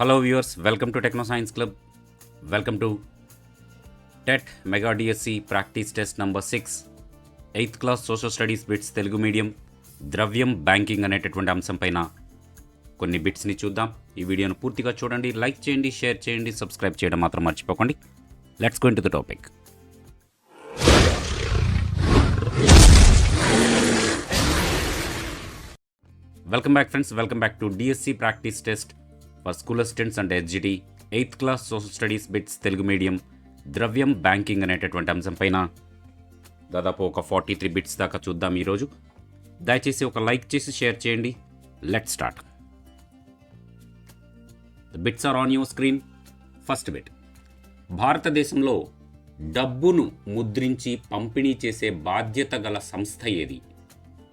Hello viewers welcome to Techno Science Club welcome to TET mega DSC practice test number six eighth class social studies bits Telugu medium ద్రవ్యం banking అనేటటువంటి అంశం పైన కొన్ని బిట్స్ని చూద్దాం. ఈ వీడియోను పూర్తిగా చూడండి లైక్ చేయండి షేర్ చేయండి సబ్స్క్రైబ్ చేయడం మాత్రం మర్చిపోకండి. Let's going to the topic welcome back friends welcome back to DSC practice test for school assistants and HGT eighth class social studies bits Telugu medium ద్రవ్యం బ్యాంకింగ్ అనేటటువంటి అంశం పైన దాదాపు ఒక ఫార్టీ త్రీ బిట్స్ దాకా చూద్దాం ఈరోజు. దయచేసి ఒక లైక్ చేసి షేర్ చేయండి. Let start bits are on your screen first bit భారతదేశంలో డబ్బును ముద్రించి పంపిణీ చేసే బాధ్యత గల సంస్థ ఏది?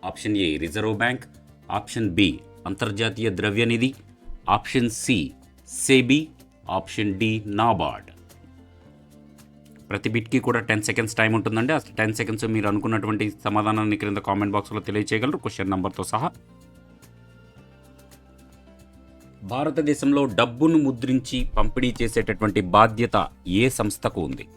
Option A reserve bank option B అంతర్జాతీయ ద్రవ్యనిధి option C SEBI option D NABARD. ప్రతి బిట్కి కూడా టెన్ సెకండ్స్ టైం ఉంటుందండి. ఆ టెన్ సెకండ్స్ మీరు అనుకున్నటువంటి సమాధానాన్ని క్రింద కామెంట్ బాక్స్లో తెలియచేయగలరు. క్వశ్చన్ నెంబర్తో సహా. భారతదేశంలో డబ్బును ముద్రించి పంపిణీ చేసేటటువంటి బాధ్యత ఏ సంస్థకు ఉంది?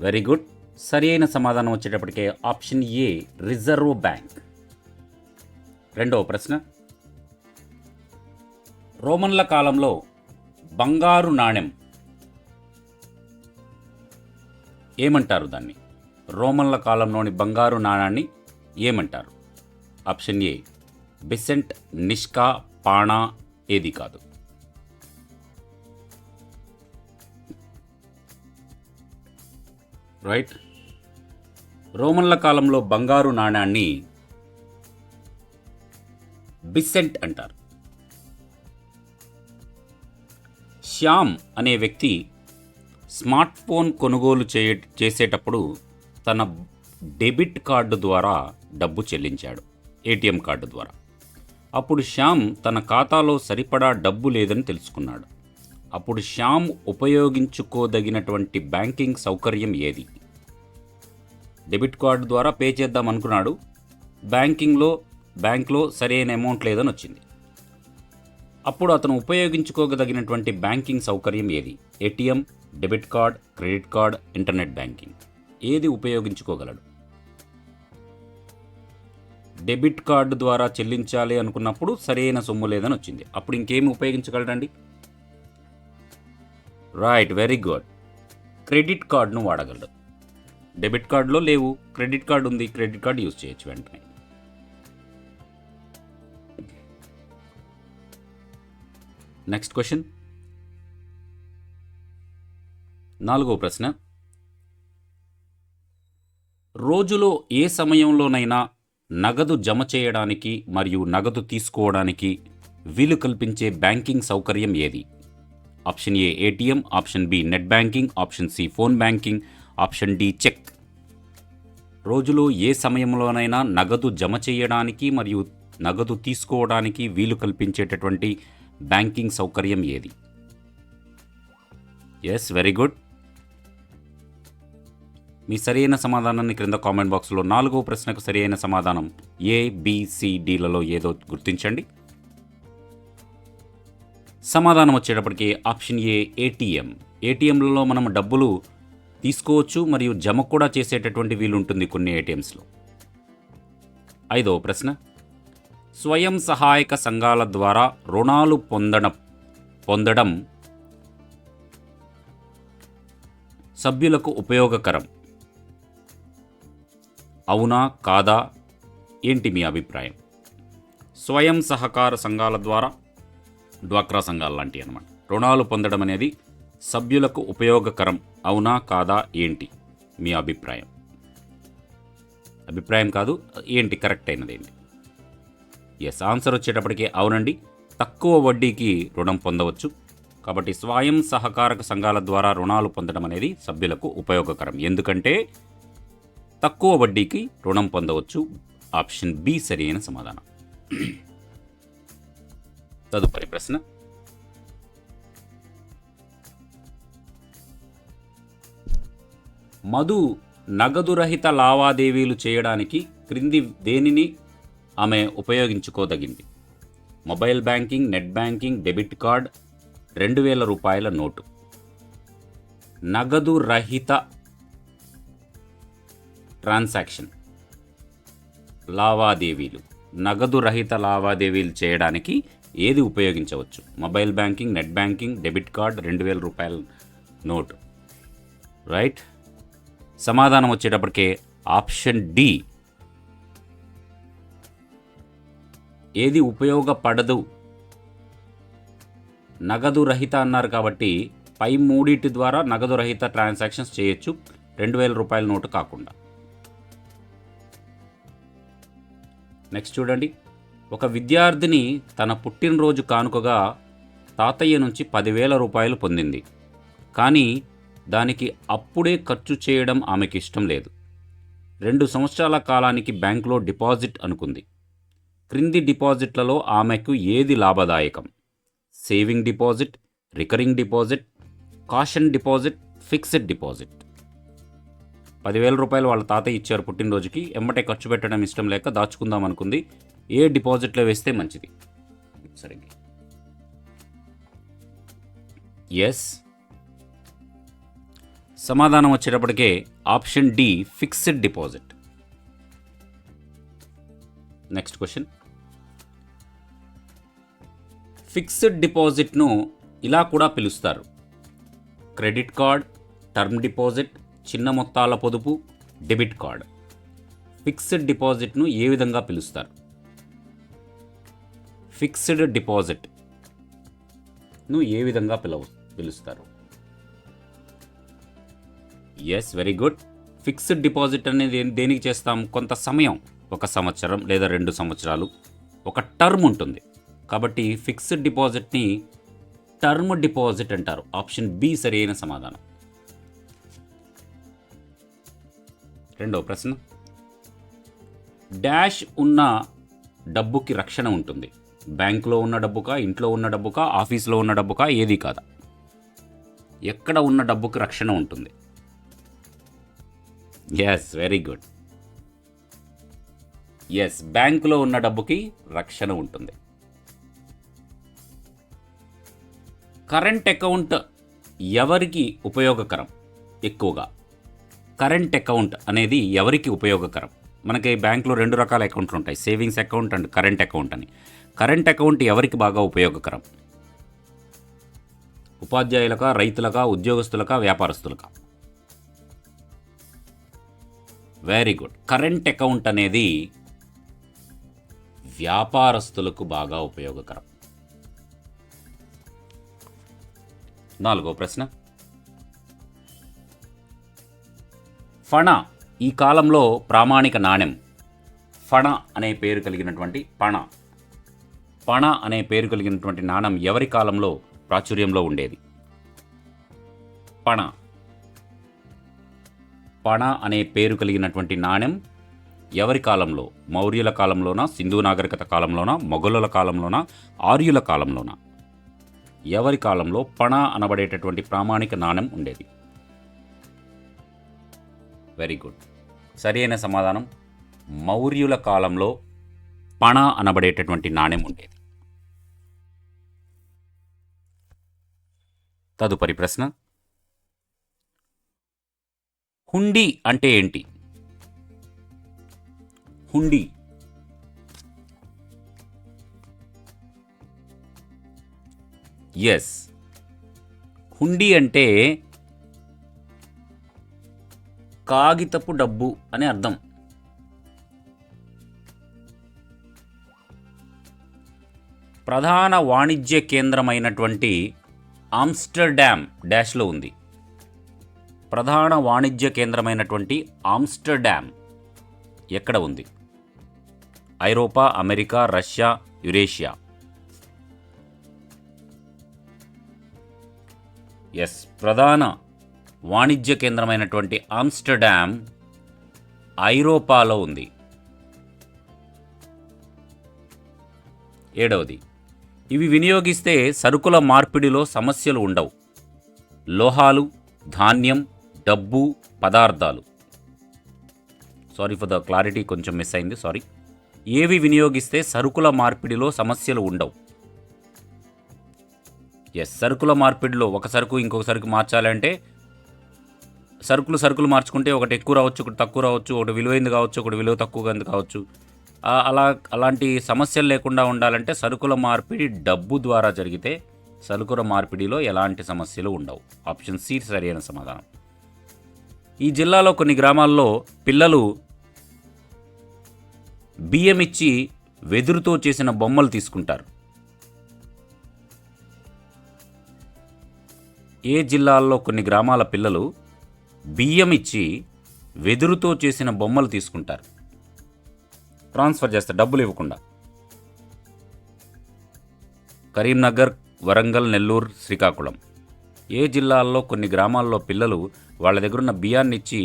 Very good. సరి అయిన సమాధానం వచ్చేటప్పటికే ఆప్షన్ ఏ రిజర్వ్ బ్యాంక్. రెండవ ప్రశ్న. రోమన్ల కాలంలో బంగారు నాణెం ఏమంటారు దాన్ని? రోమన్ల కాలంలోని బంగారు నాణాన్ని ఏమంటారు? ఆప్షన్ ఏ బిసెంట్ నిష్కా పాణా ఏది కాదు. రైట్. రోమన్ల కాలంలో బంగారు నాణాన్ని బిసెంట్ అంటారు. శ్యామ్ అనే వ్యక్తి స్మార్ట్ ఫోన్ కొనుగోలు చేయ చేసేటప్పుడు తన డెబిట్ కార్డు ద్వారా డబ్బు చెల్లించాడు ఏటీఎం కార్డు ద్వారా. అప్పుడు శ్యామ్ తన ఖాతాలో సరిపడా డబ్బు లేదని తెలుసుకున్నాడు. అప్పుడు శ్యామ్ ఉపయోగించుకోదగినటువంటి బ్యాంకింగ్ సౌకర్యం ఏది? డెబిట్ కార్డు ద్వారా పే చేద్దాం అనుకున్నాడు బ్యాంకింగ్లో బ్యాంక్లో సరైన అమౌంట్ లేదని వచ్చింది అప్పుడు అతను ఉపయోగించుకోగదగినటువంటి బ్యాంకింగ్ సౌకర్యం ఏది? ATM debit card credit card internet banking. ఏది ఉపయోగించుకోగలడు? డెబిట్ కార్డు ద్వారా చెల్లించాలి అనుకున్నప్పుడు సరైన సొమ్ము లేదని వచ్చింది అప్పుడు ఇంకేమి ఉపయోగించగలడండి? Right very good. క్రెడిట్ కార్డును వాడగలడు. డెబిట్ కార్డులో లేవు. క్రెడిట్ కార్డు ఉంది. క్రెడిట్ కార్డు యూజ్ చేయొచ్చు వెంటనే. నెక్స్ట్ క్వశ్చన్ నాలుగో ప్రశ్న. రోజులో ఏ సమయంలోనైనా నగదు జమ చేయడానికి మరియు నగదు తీసుకోవడానికి వీలు కల్పించే బ్యాంకింగ్ సౌకర్యం ఏది? Option A ATM option B net banking option C phone banking option D cheque. రోజులో ఏ సమయంలోనైనా నగదు జమ చేయడానికి మరియు నగదు తీసుకోవడానికి వీలు కల్పించేటటువంటి బ్యాంకింగ్ సౌకర్యం ఏది? ఎస్ వెరీ గుడ్ మీ సరైన సమాధానాన్ని క్రింద కామెంట్ బాక్స్లో నాలుగో ప్రశ్నకు సరైన సమాధానం ఏబిసిడిలలో ఏదో గుర్తించండి. సమాధానం వచ్చేటప్పటికి ఆప్షన్ ఏ ఏటీఎం ఏటీఎంలలో మనం డబ్బులు తీసుకోవచ్చు మరియు జమ కూడా చేసేటటువంటి వీలు ఉంటుంది కొన్ని ఏటీఎంస్లో ఐదవ ప్రశ్న. స్వయం సహాయక సంఘాల ద్వారా రుణాలు పొందడం పొందడం సభ్యులకు ఉపయోగకరం. అవునా కాదా? ఏంటి మీ అభిప్రాయం? స్వయం సహకార సంఘాల ద్వారా డ్వాక్రా సంఘాలు లాంటివి అనమాట రుణాలు పొందడం అనేది సభ్యులకు ఉపయోగకరం. అవునా కాదా? ఏంటి మీ అభిప్రాయం? అభిప్రాయం కాదు ఏంటి కరెక్ట్ అయినది ఏంటి? ఎస్ ఆన్సర్ వచ్చేటప్పటికి అవునండి. తక్కువ వడ్డీకి రుణం పొందవచ్చు. కాబట్టి స్వయం సహకారక సంఘాల ద్వారా రుణాలు పొందడం అనేది సభ్యులకు ఉపయోగకరం. ఎందుకంటే తక్కువ వడ్డీకి రుణం పొందవచ్చు. ఆప్షన్ బి సరైన సమాధానం. తదుపరి ప్రశ్న. మధు నగదు రహిత లావాదేవీలు చేయడానికి క్రింది దేనిని ఆమె ఉపయోగించుకోదగింది. Mobile banking net banking debit card రెండు వేల రూపాయల నోటు. నగదు రహిత ట్రాన్సాక్షన్. లావాదేవీలు. నగదు రహిత లావాదేవీలు చేయడానికి ఏది ఉపయోగించవచ్చు? Mobile banking net banking debit card రెండు వేల రూపాయల నోటు. రైట్? సమాధానం వచ్చేటప్పటికే ఆప్షన్ డి ఏది ఉపయోగపడదు. నగదు రహిత అన్నారు కాబట్టి పై మూడింటి ద్వారా నగదు రహిత ట్రాన్సాక్షన్స్ చేయొచ్చు. రెండు వేల రూపాయల నోటు కాకుండా. నెక్స్ట్ చూడండి. ఒక విద్యార్థిని తన పుట్టినరోజు కానుకగా తాతయ్య నుంచి పదివేల రూపాయలు పొందింది. కానీ దానికి అప్పుడే ఖర్చు చేయడం ఆమెకి ఇష్టం లేదు. రెండు సంవత్సరాల కాలానికి బ్యాంకులో డిపాజిట్ అనుకుంది. క్రింది డిపాజిట్లలో ఆమెకు ఏది లాభదాయకం? Saving deposit recurring deposit caution deposit fixed deposit. పదివేల రూపాయలు వాళ్ళ తాతయ్య ఇచ్చారు పుట్టినరోజుకి. ఎమ్మటే ఖర్చు పెట్టడం ఇష్టం లేక దాచుకుందాం అనుకుంది. ఏ డిపాజిట్లో వేస్తే మంచిది? సరే ఎస్ సమాధానం వచ్చేటప్పటికే option D fixed deposit. Next question fixed డిపాజిట్ను ఇలా కూడా పిలుస్తారు. క్రెడిట్ కార్డ్ టర్మ్ డిపాజిట్ చిన్న మొత్తాల పొదుపు డెబిట్ కార్డ్. ఫిక్స్డ్ డిపాజిట్ను ఏ విధంగా పిలుస్తారు? ఫిక్స్డ్ డిపాజిట్ను ఏ విధంగా పిలవ పిలుస్తారు? Yes very good fixed deposit అనేది దేనికి చేస్తాం? కొంత సమయం ఒక సంవత్సరం లేదా రెండు సంవత్సరాలు ఒక టర్మ్ ఉంటుంది. కాబట్టి ఫిక్స్డ్ డిపాజిట్ని టర్మ్ డిపాజిట్ అంటారు. ఆప్షన్ బి సరైన సమాధానం. రెండవ ప్రశ్న. డాష్ ఉన్న డబ్బుకి రక్షణ ఉంటుంది. బ్యాంకులో ఉన్న డబ్బుకా ఇంట్లో ఉన్న డబ్బుకా ఆఫీస్లో ఉన్న డబ్బుకా ఏది కాదా? ఎక్కడ ఉన్న డబ్బుకి రక్షణ ఉంటుంది? ఎస్ వెరీ గుడ్ ఎస్ బ్యాంకులో ఉన్న డబ్బుకి రక్షణ ఉంటుంది. కరెంట్ అకౌంట్ ఎవరికి ఉపయోగకరం? ఎక్కువగా. కరెంట్ అకౌంట్ అనేది ఎవరికి ఉపయోగకరం? మనకి బ్యాంకులో రెండు రకాల అకౌంట్లు ఉంటాయి. Savings account and current account అని. కరెంట్ అకౌంట్ ఎవరికి బాగా ఉపయోగకరం? ఉపాధ్యాయులకా రైతులకా ఉద్యోగస్తులకా వ్యాపారస్తులకా? వెరీ గుడ్ కరెంట్ అకౌంట్ అనేది వ్యాపారస్తులకు బాగా ఉపయోగకరం. నాలుగో ప్రశ్న. ఫణ ఈ కాలంలో ప్రామాణిక నాణెం. ఫణ అనే పేరు కలిగినటువంటి పణ. పణ అనే పేరు కలిగినటువంటి నాణెం ఎవరి కాలంలో ప్రాచుర్యంలో ఉండేది? పణ. పణ అనే పేరు కలిగినటువంటి నాణెం ఎవరి కాలంలో? మౌర్యుల కాలంలోనా సింధు నాగరికత కాలంలోనా మొఘలుల కాలంలోనా ఆర్యుల కాలంలోనా? ఎవరి కాలంలో పణ అనబడేటటువంటి ప్రామాణిక నాణెం ఉండేది? వెరీ గుడ్ సరైన సమాధానం మౌర్యుల కాలంలో పణ అనబడేటటువంటి నాణెం ఉండేది. తదుపరి ప్రశ్న హుండీ అంటే ఏంటి? హుండీ ఎస్ హుండీ అంటే కాగితపు డబ్బు అని అర్థం. ప్రధాన వాణిజ్య కేంద్రమైనటువంటి ఆమ్స్టర్డామ్ డాష్లో ఉంది. ప్రధాన వాణిజ్య కేంద్రమైనటువంటి ఆమ్స్టర్డామ్ ఎక్కడ ఉంది? ఐరోపా అమెరికా రష్యా యురేషియా. ఎస్ ప్రధాన వాణిజ్య కేంద్రమైనటువంటి ఆమ్స్టర్డామ్ ఐరోపాలో ఉంది. ఏడవది ఇవి వినియోగిస్తే సరుకుల మార్పిడిలో సమస్యలు ఉండవు. లోహాలు ధాన్యం డబ్బు పదార్థాలు. సారీ ఫర్ ద క్లారిటీ కొంచెం మిస్ అయింది సారీ. ఏవి వినియోగిస్తే సరుకుల మార్పిడిలో సమస్యలు ఉండవు. ఎస్ సరుకుల మార్పిడిలో ఒక సరుకు ఇంకొక సరుకు మార్చాలంటే సరుకులు సరుకులు మార్చుకుంటే ఒకటి ఎక్కువ రావచ్చు ఒకటి తక్కువ రావచ్చు ఒకటి విలువైంది కావచ్చు ఒకటి విలువ తక్కువగా కావచ్చు. అలా అలాంటి సమస్యలు లేకుండా ఉండాలంటే సరుకుల మార్పిడి డబ్బు ద్వారా జరిగితే సరుకుల మార్పిడిలో ఎలాంటి సమస్యలు ఉండవు. ఆప్షన్ సి సరైన సమాధానం. ఈ జిల్లాలో కొన్ని గ్రామాల్లో పిల్లలు బియ్యం ఇచ్చి వెదురుతో చేసిన బొమ్మలు తీసుకుంటారు. ఏ జిల్లాల్లో కొన్ని గ్రామాల పిల్లలు బియ్యం ఇచ్చి వెదురుతో చేసిన బొమ్మలు తీసుకుంటారు? ట్రాన్స్ఫర్ చేస్తారు డబ్బులు ఇవ్వకుండా. కరీంనగర్ వరంగల్ నెల్లూరు శ్రీకాకుళం. ఏ జిల్లాల్లో కొన్ని గ్రామాల్లో పిల్లలు వాళ్ళ దగ్గరున్న బియ్యాన్ని ఇచ్చి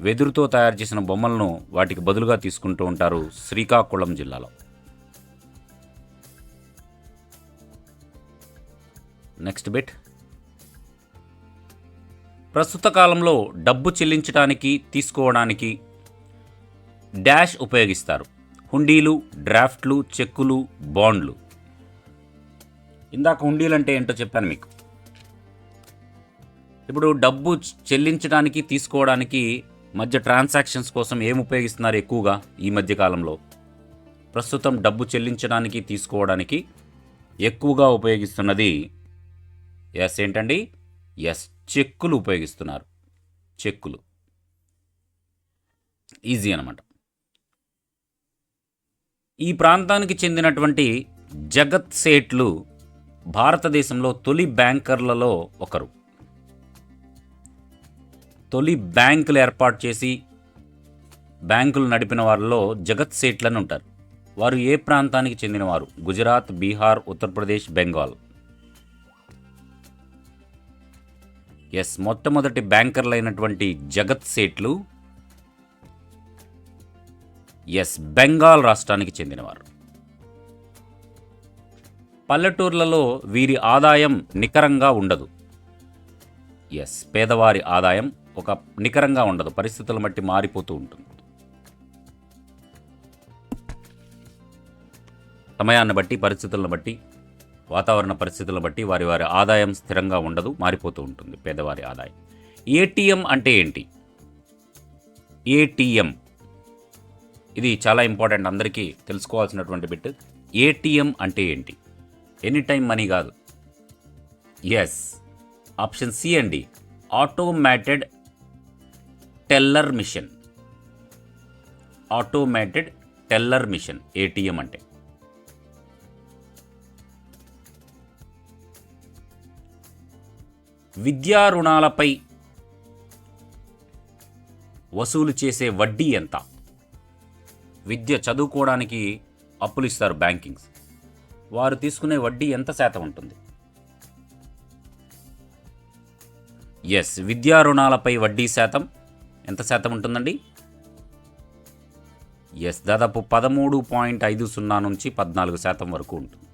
వెదురుతో తయారు చేసిన బొమ్మలను వాటికి బదులుగా తీసుకుంటూ ఉంటారు శ్రీకాకుళం జిల్లాలో. Next bit. ప్రస్తుత కాలంలో డబ్బు చెల్లించడానికి తీసుకోవడానికి డాష్ ఉపయోగిస్తారు. హుండీలు డ్రాఫ్ట్లు చెక్కులు బాండ్లు. ఇందాక హుండీలు అంటే ఏంటో చెప్పాను మీకు. ఇప్పుడు డబ్బు చెల్లించడానికి తీసుకోవడానికి మధ్య ట్రాన్సాక్షన్స్ కోసం ఏం ఉపయోగిస్తున్నారు ఎక్కువగా ఈ మధ్య కాలంలో? ప్రస్తుతం డబ్బు చెల్లించడానికి తీసుకోవడానికి ఎక్కువగా ఉపయోగిస్తున్నది ఎస్ ఏంటండి ఎస్ చెక్కులు ఉపయోగిస్తున్నారు. చెక్కులు. ఈజీ అనమాట ఈ ప్రాంతానికి చెందినటువంటి జగత్ సేట్లు భారతదేశంలో తొలి బ్యాంకర్లలో ఒకరు. తొలి బ్యాంకులు ఏర్పాటు చేసి బ్యాంకులు నడిపిన వారిలో జగత్ సేట్లని ఉంటారు. వారు ఏ ప్రాంతానికి చెందినవారు? గుజరాత్ బీహార్ ఉత్తరప్రదేశ్ బెంగాల్. ఎస్ మొట్టమొదటి బ్యాంకర్లు అయినటువంటి జగత్ సేట్లు ఎస్ బెంగాల్ రాష్ట్రానికి చెందినవారు. పల్లెటూర్లలో వీరి ఆదాయం నికరంగా ఉండదు. ఎస్ పేదవారి ఆదాయం ఒక నికరంగా ఉండదు. పరిస్థితుల బట్టి మారిపోతూ ఉంటుంది. సమయాన్ని బట్టి పరిస్థితులను బట్టి వాతావరణ పరిస్థితులను బట్టి వారి వారి ఆదాయం స్థిరంగా ఉండదు మారిపోతూ ఉంటుంది పేదవారి ఆదాయం. ఏటీఎం అంటే ఏంటి? ఏటీఎం. ఇది చాలా ఇంపార్టెంట్ అందరికీ తెలుసుకోవాల్సినటువంటి బిట్. ఏటీఎం అంటే ఏంటి? ఎనీ టైం మనీ కాదు. ఎస్. ఆప్షన్ సి అండి. Automated teller machine. Automated teller machine ATM అంటే. విద్యా రుణాలపై వసూలు చేసే వడ్డీ ఎంత? విద్య చదువుకోవడానికి అప్పులు ఇస్తారు బ్యాంకింగ్స్. వారు తీసుకునే వడ్డీ ఎంత శాతం ఉంటుంది? ఎస్ విద్యా రుణాలపై వడ్డీ శాతం ఎంత శాతం ఉంటుందండి? ఎస్ దాదాపు పదమూడు పాయింట్ ఐదు సున్నా నుంచి పద్నాలుగు శాతం వరకు ఉంటుంది.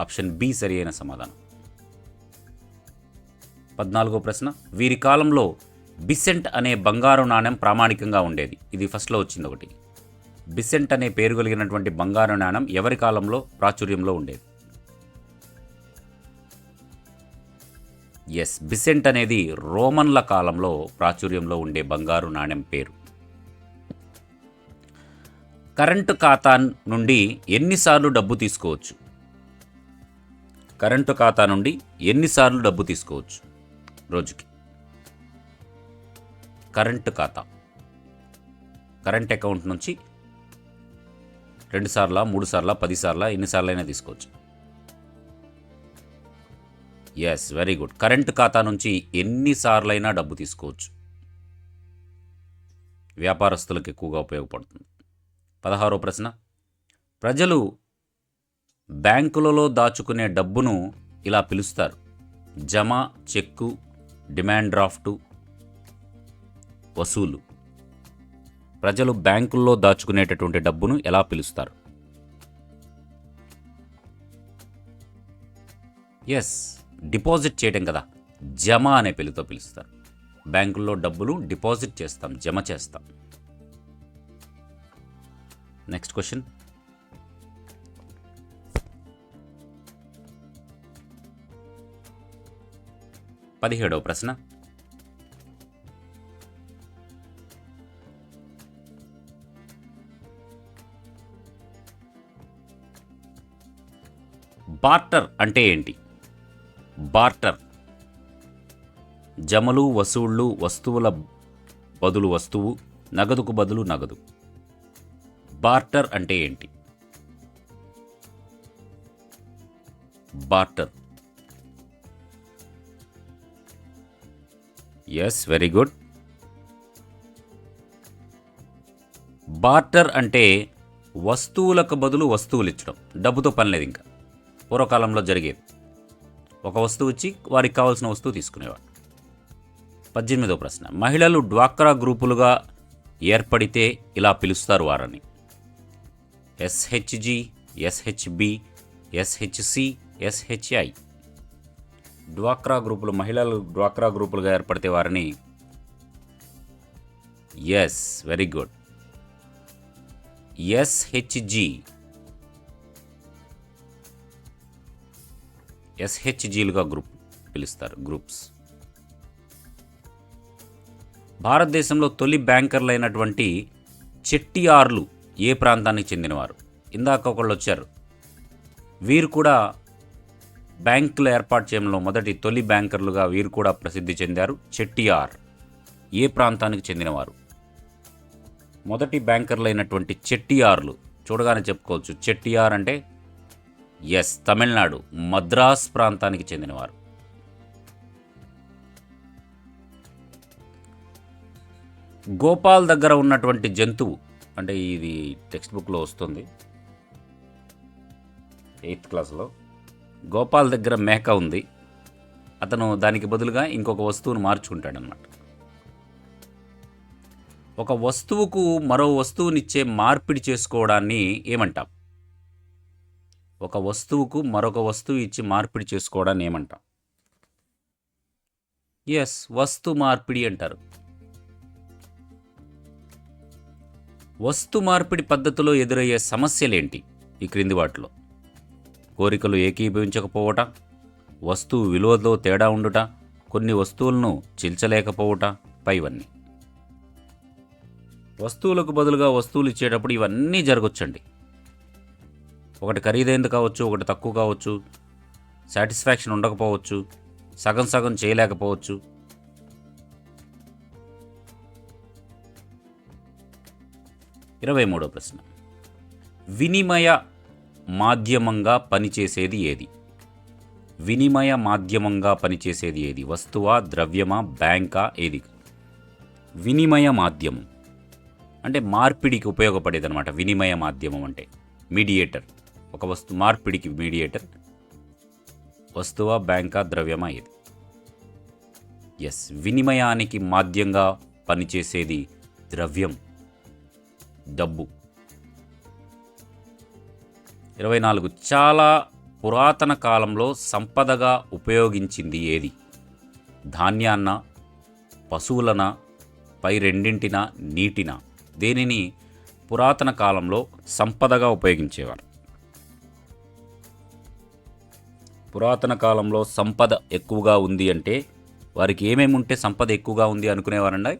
ఆప్షన్ బి సరి అయిన సమాధానం. పద్నాలుగో ప్రశ్న. వీరి కాలంలో బిసెంట్ అనే బంగారు నాణెం ప్రామాణికంగా ఉండేది. ఇది ఫస్ట్లో వచ్చింది ఒకటి. బిసెంట్ అనే పేరు కలిగినటువంటి బంగారు నాణెం ఎవరి కాలంలో ప్రాచుర్యంలో ఉండేది? ఎస్ బిసెంట్ అనేది రోమన్ల కాలంలో ప్రాచుర్యంలో ఉండే బంగారు నాణెం పేరు. కరెంటు ఖాతా నుండి ఎన్నిసార్లు డబ్బు తీసుకోవచ్చు? కరెంటు ఖాతా నుండి ఎన్నిసార్లు డబ్బు తీసుకోవచ్చు? రోజుకి. కరెంట్ ఖాతా. కరెంట్ అకౌంట్ నుంచి రెండు సార్ల మూడు సార్ల పది సార్ల ఎన్నిసార్లు అయినా తీసుకోవచ్చు. ఎస్ వెరీ గుడ్ కరెంట్ ఖాతా నుంచి ఎన్నిసార్లైనా డబ్బు తీసుకోవచ్చు. వ్యాపారస్తులకు ఎక్కువగా ఉపయోగపడుతుంది. పదహారో ప్రశ్న. ప్రజలు బ్యాంకులలో దాచుకునే డబ్బును ఇలా పిలుస్తారు. జమ చెక్కు డిమాండ్ డ్రాఫ్టు వసూలు. ప్రజలు బ్యాంకుల్లో దాచుకునేటటువంటి డబ్బును ఎలా పిలుస్తారు? ఎస్ డిపాజిట్ చేయడం కదా జమ అనే పేరుతో పిలుస్తారు. బ్యాంకుల్లో డబ్బులు డిపాజిట్ చేస్తాం జమ చేస్తాం. నెక్స్ట్ క్వశ్చన్ పదిహేడవ ప్రశ్న. బార్టర్ అంటే ఏంటి? బార్టర్ జమలు వసూళ్ళు వస్తువుల బదులు వస్తువు నగదుకు బదులు నగదు. బార్టర్ అంటే ఏంటి? Barter yes very good barter అంటే వస్తువులకు బదులు వస్తువులు ఇచ్చడం. డబ్బుతో పని లేదు ఇంకా. పూర్వకాలంలో జరిగేది. ఒక వస్తువు ఇచ్చి వారికి కావాల్సిన వస్తువు తీసుకునేవాడు. పద్దెనిమిదో ప్రశ్న. మహిళలు డ్వాక్రా గ్రూపులుగా ఏర్పడితే ఇలా పిలుస్తారు వారని. ఎస్హెచ్జి ఎస్హెచ్బి ఎస్హెచ్సి ఎస్హెచ్ఐ డ్వాక్రా గ్రూపులు మహిళలు డ్వాక్రా గ్రూపులుగా ఏర్పడితే వారిని ఎస్ వెరీ గుడ్. ఎస్హెచ్జి ఎస్హెచ్జీలుగా గ్రూప్ పిలుస్తారు గ్రూప్స్. భారతదేశంలో తొలి బ్యాంకర్లైనటువంటి చెట్టియార్లు ఏ ప్రాంతానికి చెందినవారు? ఇందాక ఒకళ్ళు వచ్చారు. వీరు కూడా బ్యాంకులు ఏర్పాటు చేయడంలో మొదటి తొలి బ్యాంకర్లుగా వీరు కూడా ప్రసిద్ధి చెందారు చెట్టియార్. ఏ ప్రాంతానికి చెందినవారు? మొదటి బ్యాంకర్లైనటువంటి చెట్టియార్లు. చూడగానే చెప్పుకోవచ్చు. చెట్టియార్ అంటే ఎస్ తమిళనాడు మద్రాస్ ప్రాంతానికి చెందినవారు. గోపాల్ దగ్గర ఉన్నటువంటి జంతువు అంటే ఇది టెక్స్ట్ బుక్లో వస్తుంది ఎయిత్ క్లాస్లో. గోపాల్ దగ్గర మేక ఉంది. అతను దానికి బదులుగా ఇంకొక వస్తువును మార్చుకుంటాడనమాట ఒక వస్తువుకు మరో వస్తువునిచ్చే మార్పిడి చేసుకోవడాన్ని ఏమంటాం? ఒక వస్తువుకు మరొక వస్తువు ఇచ్చి మార్పిడి చేసుకోవడాన్ని ఏమంటాం? ఎస్ వస్తు మార్పిడి అంటారు. వస్తు మార్పిడి పద్ధతిలో ఎదురయ్యే సమస్యలేంటి ఈ క్రింది వాటిలో? కోరికలు ఏకీభవించకపోవట వస్తువు విలువలో తేడా ఉండుట కొన్ని వస్తువులను చిల్చలేకపోవుట పైవన్నీ. వస్తువులకు బదులుగా వస్తువులు ఇచ్చేటప్పుడు ఇవన్నీ జరగొచ్చండి. ఒకటి ఖరీదైంది కావచ్చు ఒకటి తక్కువ కావచ్చు సాటిస్ఫాక్షన్ ఉండకపోవచ్చు సగం సగం చేయలేకపోవచ్చు. ఇరవై మూడో ప్రశ్న. వినిమయ మాధ్యమంగా పనిచేసేది ఏది? వినిమయ మాధ్యమంగా పనిచేసేది ఏది? వస్తువా ద్రవ్యమా బ్యాంకా ఏది? వినిమయ మాధ్యమం. అంటే మార్పిడికి ఉపయోగపడేది అనమాట వినిమయ మాధ్యమం అంటే మీడియేటర్. ఒక వస్తు మార్పిడికి మీడియేటర్. వస్తువా బ్యాంకా ద్రవ్యమా ఏది? ఎస్. వినిమయానికి మాధ్యంగా పనిచేసేది ద్రవ్యం. డబ్బు. ఇరవై నాలుగు చాలా పురాతన కాలంలో సంపదగా ఉపయోగించింది ఏది? ధాన్యాన్న పశువులన పై రెండింటిన నీటిన. దేనిని పురాతన కాలంలో సంపదగా ఉపయోగించేవారు? పురాతన కాలంలో సంపద ఎక్కువగా ఉంది అంటే వారికి ఏమేమి ఉంటే సంపద ఎక్కువగా ఉంది అనుకునేవారండి?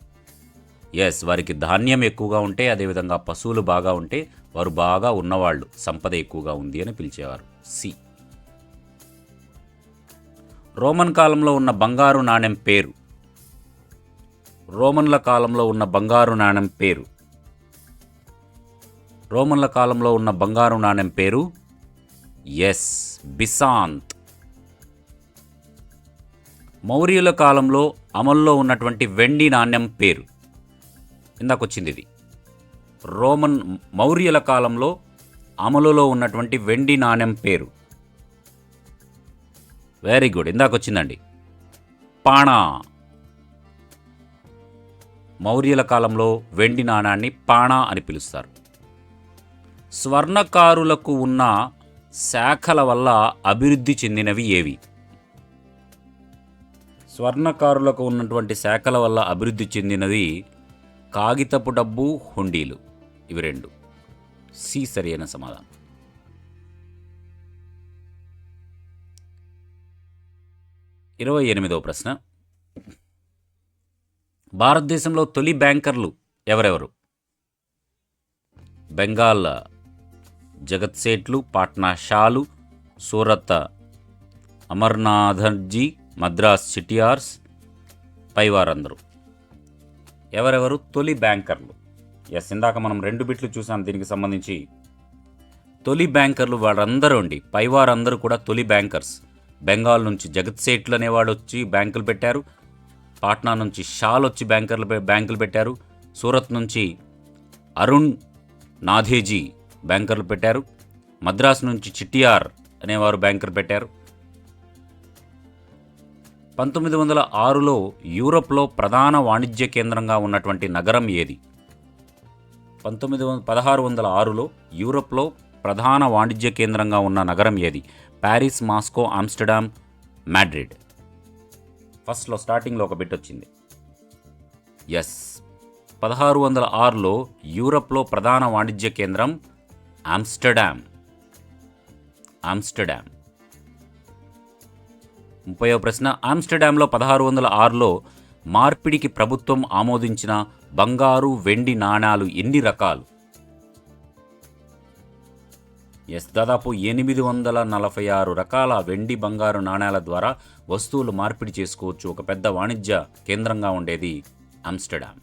ఎస్ వారికి ధాన్యం ఎక్కువగా ఉంటే అదేవిధంగా పశువులు బాగా ఉంటే వారు బాగా ఉన్నవాళ్ళు సంపద ఎక్కువగా ఉంది అని పిలిచేవారు. సి. రోమన్ కాలంలో ఉన్న బంగారు నాణెం పేరు. రోమన్ల కాలంలో ఉన్న బంగారు నాణెం పేరు. రోమన్ల కాలంలో ఉన్న బంగారు నాణెం పేరు? ఎస్. బిసాంత్. మౌర్యుల కాలంలో అమల్లో ఉన్నటువంటి వెండి నాణ్యం పేరు. ఇందాకొచ్చింది ఇది. రోమన్ మౌర్యుల కాలంలో అమలులో ఉన్నటువంటి వెండి నాణ్యం పేరు. వెరీ గుడ్ ఇందాకొచ్చిందండి పాణా. మౌర్యుల కాలంలో వెండి నాణాన్ని పాణా అని పిలుస్తారు. స్వర్ణకారులకు ఉన్న శాఖల వల్ల అభివృద్ధి చెందినవి ఏవి? స్వర్ణకారులకు ఉన్నటువంటి శాఖల వల్ల అభివృద్ధి చెందినది కాగితపు డబ్బు హుండీలు. ఇవి రెండు. సి సరైన సమాధానం. ఇరవై ఎనిమిదవ ప్రశ్న. భారతదేశంలో తొలి బ్యాంకర్లు ఎవరెవరు? బెంగాల్ జగత్ సేట్లు పాట్నా షాలు సూరత్ అమర్నాథర్జీ మద్రాస్ సిటీఆర్స్ పైవారందరూ. ఎవరెవరు? తొలి బ్యాంకర్లు. ఎస్ ఇందాక మనం రెండు బిట్లు చూసాం దీనికి సంబంధించి. తొలి బ్యాంకర్లు వాళ్ళందరూ అండి పైవారందరూ కూడా తొలి బ్యాంకర్స్. బెంగాల్ నుంచి జగత్ సేట్లు అనేవాడు వచ్చి బ్యాంకులు పెట్టారు. పాట్నా నుంచి షాల్ వచ్చి బ్యాంకర్లు పె- బ్యాంకులు పెట్టారు. సూరత్ నుంచి అరుణ్ నాధేజీ బ్యాంకర్లు పెట్టారు. మద్రాసు నుంచి చిట్టియార్ అనేవారు బ్యాంకర్ పెట్టారు. పంతొమ్మిది వందల ఆరులో యూరప్లో ప్రధాన వాణిజ్య కేంద్రంగా ఉన్నటువంటి నగరం ఏది? పంతొమ్మిది వందల పదహారు వందల ఆరులో యూరప్లో ప్రధాన వాణిజ్య కేంద్రంగా ఉన్న నగరం ఏది? Paris Moscow Amsterdam Madrid. ఫస్ట్లో స్టార్టింగ్లో ఒక బిట్ వచ్చింది. ఎస్. పదహారు వందల ఆరులో యూరప్లో ప్రధాన వాణిజ్య కేంద్రం ఆమ్స్టర్డామ్. ఆమ్స్టర్డామ్. ముప్పయో ప్రశ్న. ఆమ్స్టర్డామ్లో పదహారు వందల ఆరులో మార్పిడికి ప్రభుత్వం ఆమోదించిన బంగారు వెండి నాణాలు ఎన్ని రకాలు? ఎస్ దాదాపు ఎనిమిది వందల నలభై ఆరు రకాల వెండి బంగారు నాణాల ద్వారా వస్తువులు మార్పిడి చేసుకోవచ్చు. ఒక పెద్ద వాణిజ్య కేంద్రంగా ఉండేది ఆమ్స్టర్డామ్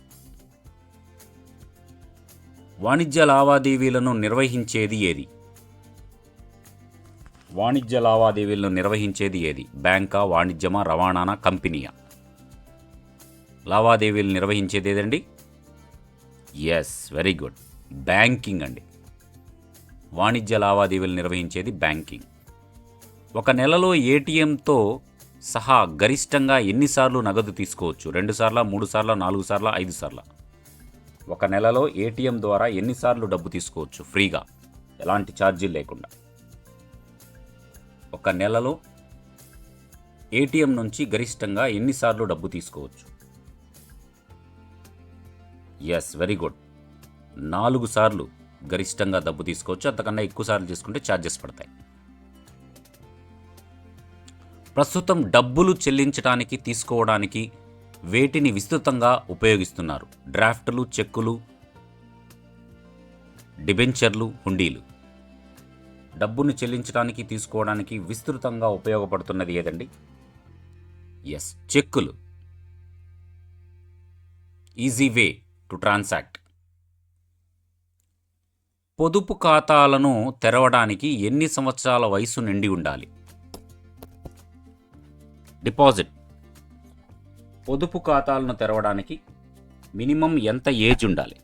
వాణిజ్య లావాదేవీలను నిర్వహించేది ఏది? వాణిజ్య లావాదేవీలను నిర్వహించేది ఏది? బ్యాంకా వాణిజ్యమా రవాణానా కంపెనీయా? లావాదేవీలు నిర్వహించేది ఏదండి? ఎస్ వెరీ గుడ్ బ్యాంకింగ్ అండి. వాణిజ్య లావాదేవీలు నిర్వహించేది బ్యాంకింగ్ ఒక నెలలో ఏటీఎంతో సహా గరిష్టంగా ఎన్నిసార్లు నగదు తీసుకోవచ్చు? రెండు సార్ల మూడు సార్ల నాలుగు సార్ల ఐదు సార్ల? ఒక నెలలో ఏటీఎం ద్వారా ఎన్నిసార్లు డబ్బు తీసుకోవచ్చు? ఫ్రీగా. ఎలాంటి ఛార్జీలు లేకుండా. ఒక నెలలో ఏటీఎం నుంచి గరిష్టంగా ఎన్నిసార్లు డబ్బు తీసుకోవచ్చు? ఎస్ వెరీ గుడ్ నాలుగు సార్లు గరిష్టంగా డబ్బు తీసుకోవచ్చు. అంతకన్నా ఎక్కువ సార్లు తీసుకుంటే ఛార్జెస్ పడతాయి. ప్రస్తుతం డబ్బులు చెల్లించడానికి తీసుకోవడానికి వేటిని విస్తృతంగా ఉపయోగిస్తున్నారు. డ్రాఫ్ట్లు చెక్కులు డిబెంచర్లు హుండీలు. డబ్బును చెల్లించడానికి తీసుకోవడానికి విస్తృతంగా ఉపయోగపడుతున్నది ఏదండి? ఎస్ చెక్కులు. ఈజీ వే టు ట్రాన్సాక్ట్ పొదుపు ఖాతాలను తెరవడానికి ఎన్ని సంవత్సరాల వయసు నిండి ఉండాలి? డిపాజిట్. పొదుపు ఖాతాలను తెరవడానికి మినిమం ఎంత ఏజ్ ఉండాలి?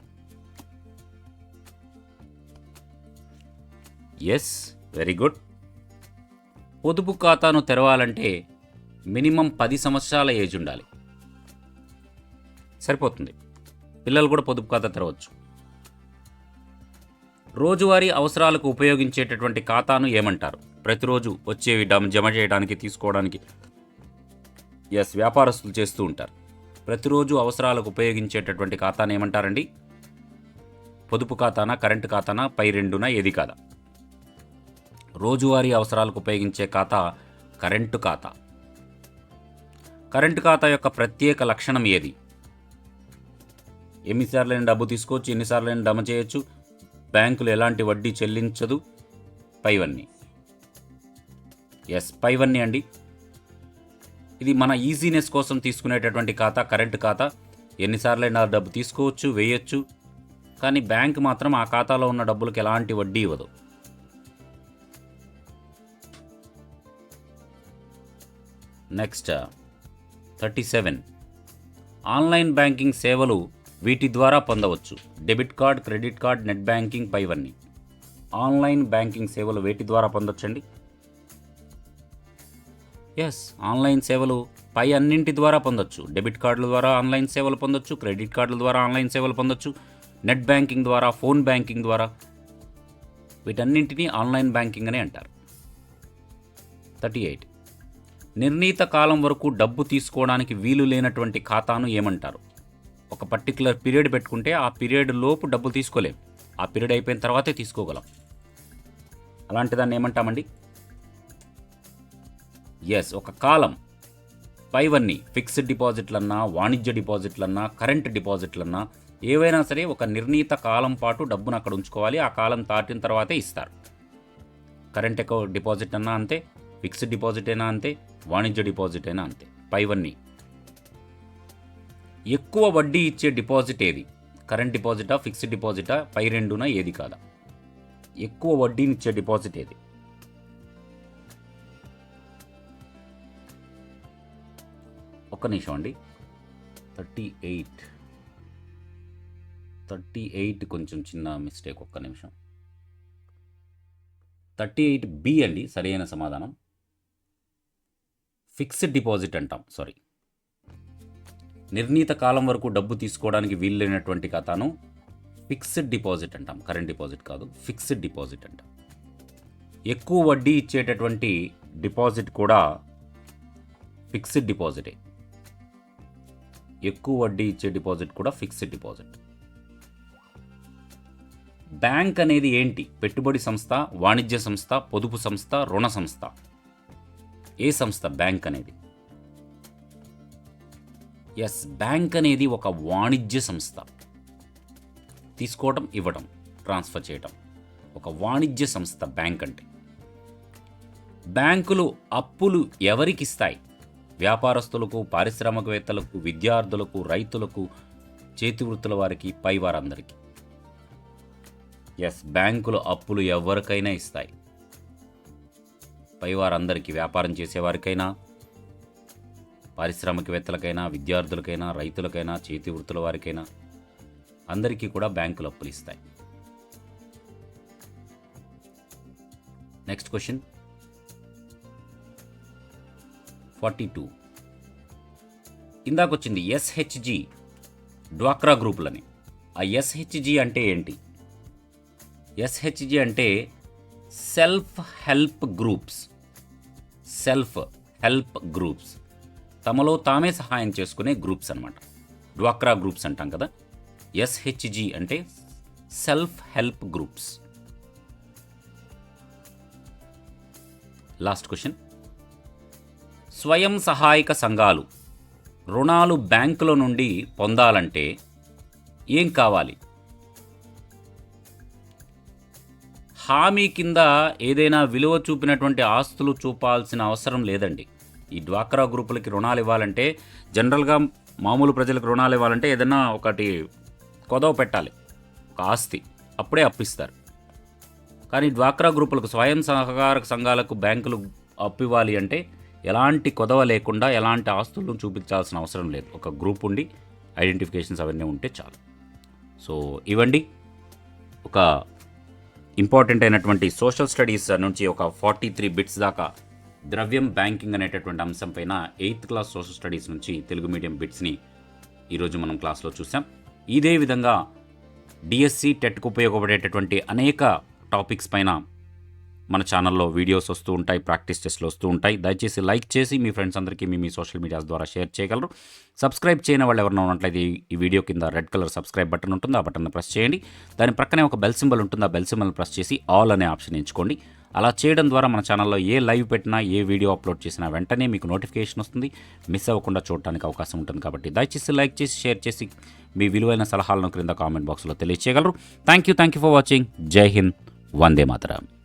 ఎస్ వెరీ గుడ్ పొదుపు ఖాతాను తెరవాలంటే మినిమం పది సంవత్సరాల ఏజ్ ఉండాలి. సరిపోతుంది. పిల్లలు కూడా పొదుపు ఖాతా తెరవచ్చు. రోజువారీ అవసరాలకు ఉపయోగించేటటువంటి ఖాతాను ఏమంటారు? ప్రతిరోజు వచ్చేవి డమ్ జమ చేయడానికి తీసుకోవడానికి ఎస్ వ్యాపారస్తులు చేస్తూ ఉంటారు. ప్రతిరోజు అవసరాలకు ఉపయోగించేటటువంటి ఖాతాను ఏమంటారండి? పొదుపు ఖాతానా కరెంటు ఖాతానా పై రెండునా ఏది కాదా? రోజువారీ అవసరాలకు ఉపయోగించే ఖాతా కరెంటు ఖాతా. కరెంటు ఖాతా యొక్క ప్రత్యేక లక్షణం ఏది? ఎన్నిసార్లైనా డబ్బు తీసుకోవచ్చు ఎన్నిసార్లైనా జమ చేయొచ్చు. బ్యాంకులు ఎలాంటి వడ్డీ చెల్లించదు. పైవన్నీ. ఎస్ పైవన్నీ అండి. ఇది మన ఈజీనెస్ కోసం తీసుకునేటటువంటి ఖాతా కరెంట్ ఖాతా. ఎన్నిసార్లైనా డబ్బు తీసుకోవచ్చు వేయచ్చు. కానీ బ్యాంక్ మాత్రం ఆ ఖాతాలో ఉన్న డబ్బులకు ఎలాంటి వడ్డీ ఇవ్వదు. Next thirty seven online banking సేవలు వీటి ద్వారా పొందవచ్చు. Debit card credit card net banking పైవన్నీ. ఆన్లైన్ బ్యాంకింగ్ సేవలు వేటి ద్వారా పొందొచ్చండి? ఎస్ ఆన్లైన్ సేవలు పై అన్నింటి ద్వారా పొందొచ్చు. డెబిట్ కార్డుల ద్వారా ఆన్లైన్ సేవలు పొందొచ్చు. క్రెడిట్ కార్డుల ద్వారా ఆన్లైన్ సేవలు పొందొచ్చు. నెట్ బ్యాంకింగ్ ద్వారా ఫోన్ బ్యాంకింగ్ ద్వారా. వీటన్నింటినీ ఆన్లైన్ బ్యాంకింగ్ అని అంటారు. Thirty eight. నిర్ణీత కాలం వరకు డబ్బు తీసుకోవడానికి వీలు లేనటువంటి ఖాతాను ఏమంటారు? ఒక పర్టికులర్ పీరియడ్ పెట్టుకుంటే ఆ పీరియడ్ లోపు డబ్బులు తీసుకోలేం. ఆ పీరియడ్ అయిపోయిన తర్వాతే తీసుకోగలం. అలాంటి దాన్ని ఏమంటామండి? ఎస్ ఒక కాలం. పైవన్నీ ఫిక్స్డ్ డిపాజిట్లన్నా వాణిజ్య డిపాజిట్లన్నా కరెంట్ డిపాజిట్లన్నా ఏవైనా సరే ఒక నిర్ణీత కాలం పాటు డబ్బును అక్కడ ఉంచుకోవాలి. ఆ కాలం దాటిన తర్వాతే ఇస్తారు. కరెంట్ అకౌంట్ డిపాజిట్ అన్నా అంతే ఫిక్స్డ్ డిపాజిట్ అయినా అంతే వాణిజ్య డిపాజిట్ అయినా అంతే. పైవన్నీ ఎక్కువ వడ్డీ ఇచ్చే డిపాజిట్ ఏది? Current డిపాజిటా fixed డిపాజిటా? పై రెండున ఏది కాదా? ఎక్కువ వడ్డీని ఇచ్చే డిపాజిట్ ఏది? ఒక్క నిమిషం అండి. Thirty eight. థర్టీ ఎయిట్ కొంచెం చిన్న మిస్టేక్ ఒక్క నిమిషం. థర్టీ ఎయిట్ బి అండి సరైన సమాధానం. ఫిక్స్డ్ డిపాజిట్ అంటాం సారీ. నిర్ణీత కాలం వరకు డబ్బు తీసుకోవడానికి వీలైనటువంటి ఖాతాను ఫిక్స్డ్ డిపాజిట్ అంటాం. కరెంట్ డిపాజిట్ కాదు ఫిక్స్డ్ డిపాజిట్ అంటాం. ఎక్కువ వడ్డీ ఇచ్చేటటువంటి డిపాజిట్ కూడా ఫిక్స్డ్ డిపాజిటే. ఎక్కువ వడ్డీ ఇచ్చే డిపాజిట్ కూడా ఫిక్స్డ్ డిపాజిట్. బ్యాంక్ అనేది ఏంటి? పెట్టుబడి సంస్థ వాణిజ్య సంస్థ పొదుపు సంస్థ రుణ సంస్థ. ఏ సంస్థ? బ్యాంక్ అనేది. ఎస్ బ్యాంక్ అనేది ఒక వాణిజ్య సంస్థ. తీసుకోవటం ఇవ్వడం ట్రాన్స్ఫర్ చేయటం. ఒక వాణిజ్య సంస్థ బ్యాంక్ అంటే. బ్యాంకులు అప్పులు ఎవరికి ఇస్తాయి వ్యాపారస్తులకు పారిశ్రామికవేత్తలకు విద్యార్థులకు రైతులకు చేతి వృత్తుల వారికి పై వారందరికీ. ఎస్ బ్యాంకులు అప్పులు ఎవరికైనా ఇస్తాయి. పై వారందరికీ వ్యాపారం చేసేవారికైనా పారిశ్రామికవేత్తలకైనా విద్యార్థులకైనా రైతులకైనా చేతి వృత్తుల వారికైనా అందరికీ కూడా బ్యాంకులు అప్పులు ఇస్తాయి. నెక్స్ట్ క్వశ్చన్ ఫార్టీ టూ ఇందాకొచ్చింది ఎస్హెచ్జి డ్వాక్రా గ్రూపులని. ఆ ఎస్హెచ్జి అంటే ఏంటి? ఎస్హెచ్జి అంటే self help groups self help groups తమలో తామే సహాయం చేసుకునే గ్రూప్స్ అనమాట డ్వాక్రా గ్రూప్స్ అంటాం కదా? ఎస్హెచ్జి అంటే self help groups last question స్వయం సహాయక సంఘాలు రుణాలు బ్యాంకుల నుండి పొందాలంటే ఏం కావాలి? హామీ కింద ఏదైనా విలువ చూపినటువంటి ఆస్తులు చూపాల్సిన అవసరం లేదండి. ఈ డ్వాక్రా గ్రూపులకి రుణాలు ఇవ్వాలంటే జనరల్గా మామూలు ప్రజలకు రుణాలు ఇవ్వాలంటే ఏదైనా ఒకటి కొదవ పెట్టాలి. ఒక ఆస్తి. అప్పుడే అప్పిస్తారు. కానీ డ్వాక్రా గ్రూపులకు స్వయం సహకార సంఘాలకు బ్యాంకులు అప్పు ఇవ్వాలి అంటే ఎలాంటి కొదవ లేకుండా ఎలాంటి ఆస్తులను చూపించాల్సిన అవసరం లేదు. ఒక గ్రూప్ ఉండి ఐడెంటిఫికేషన్స్ అవన్నీ ఉంటే చాలు. సో ఇవ్వండి. ఒక ఇంపార్టెంట్ అయినటువంటి సోషల్ స్టడీస్ నుంచి ఒక ఫార్టీ త్రీ బిట్స్ దాకా ద్రవ్యం బ్యాంకింగ్ అనేటటువంటి అంశం పైన ఎయిత్ క్లాస్ సోషల్ స్టడీస్ నుంచి తెలుగు మీడియం బిట్స్ని ఈరోజు మనం క్లాస్లో చూసాం ఇదే విధంగా డిఎస్సి టెట్కు ఉపయోగపడేటటువంటి అనేక టాపిక్స్ పైన మన ఛానల్లో వీడియోస్ వస్తూ ఉంటాయి ప్రాక్టీస్ టెస్ట్లు వస్తూ ఉంటాయి. దయచేసి లైక్ చేసి మీ ఫ్రెండ్స్ అందరికీ మీ మీ సోషల్ మీడియాస్ ద్వారా షేర్ చేయగలరు. సబ్స్క్రైబ్ చేయని వాళ్ళు ఎవరైనా ఉన్నట్లయితే ఈ- ఈ వీడియో కింద రెడ్ కలర్ సబ్స్క్రైబ్ బటన్ ఉంటుంది. ఆ బటన్ ప్రెస్ చేయండి. దాని ప్రక్కనే ఒక బెల్ సింబల్ ఉంటుంది. ఆ బెల్ సింబల్ ప్రెస్ చేసి ఆల్ అనే ఆప్షన్ ఎంచుకోండి. అలా చేయడం ద్వారా మన ఛానల్లో ఏ లైవ్ పెట్టినా ఏ వీడియో అప్లోడ్ చేసినా వెంటనే మీకు నోటిఫికేషన్ వస్తుంది. మిస్ అవ్వకుండా చూడడానికి అవకాశం ఉంటుంది కాబట్టి దయచేసి లైక్ చేసి షేర్ చేసి మీ విలువైన సలహాలను క్రింద కామెంట్ బాక్స్లో తెలియజేయగలరు thank you thank you for watching జై హింద్ వందే మాతరం.